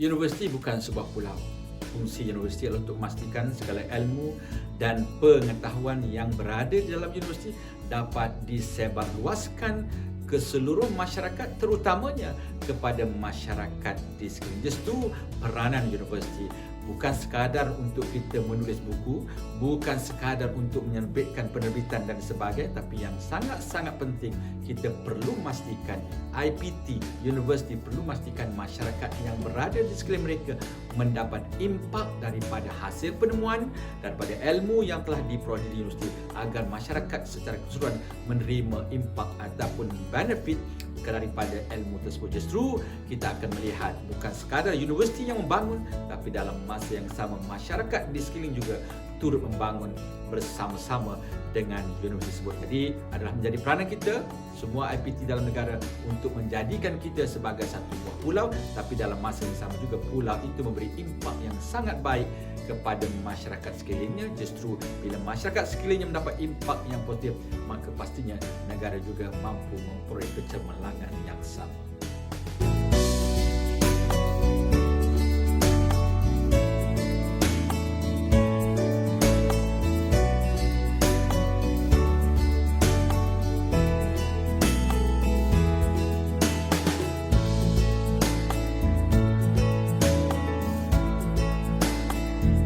Universiti bukan sebuah pulau. Fungsi universiti adalah untuk memastikan segala ilmu dan pengetahuan yang berada di dalam universiti dapat disebarluaskan ke seluruh masyarakat terutamanya kepada masyarakat di sekeliling. Just tu peranan universiti bukan sekadar untuk kita menulis buku, bukan sekadar untuk menerbitkan penerbitan dan sebagainya, tapi yang sangat-sangat penting kita perlu memastikan IPT University perlu memastikan masyarakat yang berada di sekeliling mereka mendapat impak daripada hasil penemuan daripada ilmu yang telah diperoleh di universiti agar masyarakat secara keseluruhan menerima impak ataupun benefit daripada ilmu tersebut. Justru kita akan melihat bukan sekadar universiti yang membangun tapi dalam masa yang sama masyarakat di sekeliling juga turut membangun bersama-sama dengan universiti tersebut. Jadi adalah menjadi peranan kita semua IPT dalam negara untuk menjadikan kita sebagai satu buah pulau. Tapi dalam masa yang sama juga pulau itu memberi impak yang sangat baik kepada masyarakat sekelilingnya. Justru bila masyarakat sekelilingnya mendapat impak yang positif maka pastinya negara juga mampu memperoleh kecemerlangan